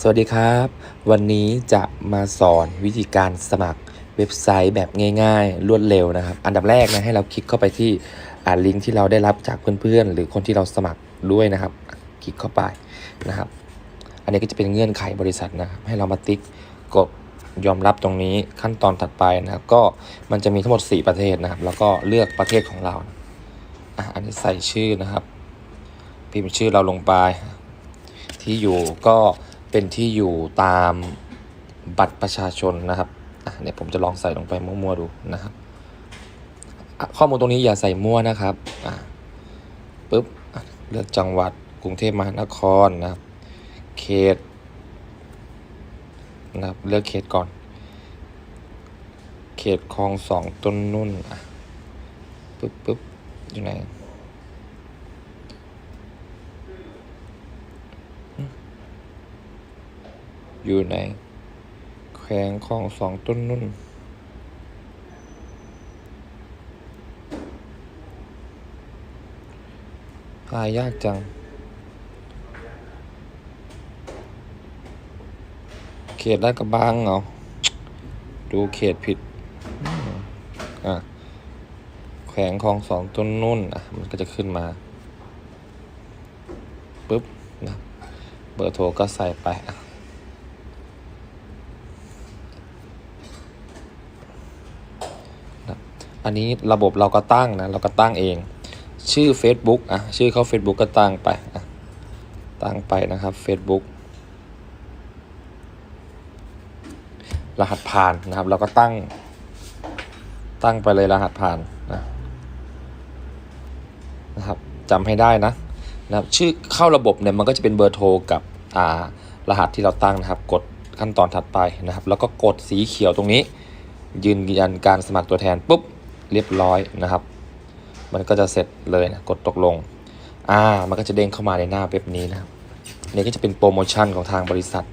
สวัสดีครับ วันนี้จะมาสอนวิธีการสมัครเว็บไซต์แบบง่ายๆ รวดเร็วนะครับ อันดับแรกนะให้เราคลิกเข้าไปที่อ่าลิงก์ที่เราได้รับจากเพื่อนๆ หรือคนที่เราสมัครด้วยนะครับ คลิกเข้าไปนะครับ อันนี้ก็จะเป็นเงื่อนไขบริษัทนะครับ ให้เรามาติ๊กกดยอมรับตรงนี้ขั้นตอนถัดไปนะครับ ก็มันจะมีทั้งหมด 4 ประเทศนะครับ แล้วก็เลือกประเทศของเราอะอันนี้ใส่ชื่อนะครับพิมพ์ชื่อเราลงไป ที่อยู่ก็ เป็นที่อยู่ตามบัตรประชาชนนะครับอะเนี่ยผมจะลองใส่ลงไปมั่วๆดูนะครับ ข้อมูลตรงนี้อย่าใส่มั่วนะครับอะปุ๊บเลือกจังหวัดกรุงเทพมหานครนะครับ เขตนะครับเลือกเขตก่อน เขตคลองสองต้นนุ่นอะปุ๊บปุ๊บอยู่ไหน อยู่ในแขวงคลองสองต้นนุ่น หายากจัง เขตลาดกระบังเหรอ ดูเขตผิด อะ แขวงคลองสองต้นนุ่น อะ มันก็จะขึ้นมาปุ๊บนะเบอร์โทรก็ใส่ไปอะ อันนี้ระบบเราก็ตั้งนะ เราก็ตั้งเอง ชื่อ Facebook อะ ชื่อเขา Facebook ก็ตั้งไปอะตั้งไปนะครับ Facebook รหัสผ่านนะครับ เราก็ตั้ง ตั้งไปเลยรหัสผ่านนะนะครับจำให้ได้นะนะครับชื่อเข้าระบบเนี่ยมันก็จะเป็นเบอร์โทรกับอ่ารหัสที่เราตั้งนะครับ กดขั้นตอนถัดไปนะครับ แล้วก็กดสีเขียวตรงนี้ ยืนยันการสมัครตัวแทนปุ๊บ เรียบร้อยนะครับ มันก็จะเสร็จเลยนะกดตกลงอ่ามันก็จะเด้งเข้ามาในหน้าเว็บนี้นะครับนี่ก็จะเป็นโปรโมชั่นของทางบริษัท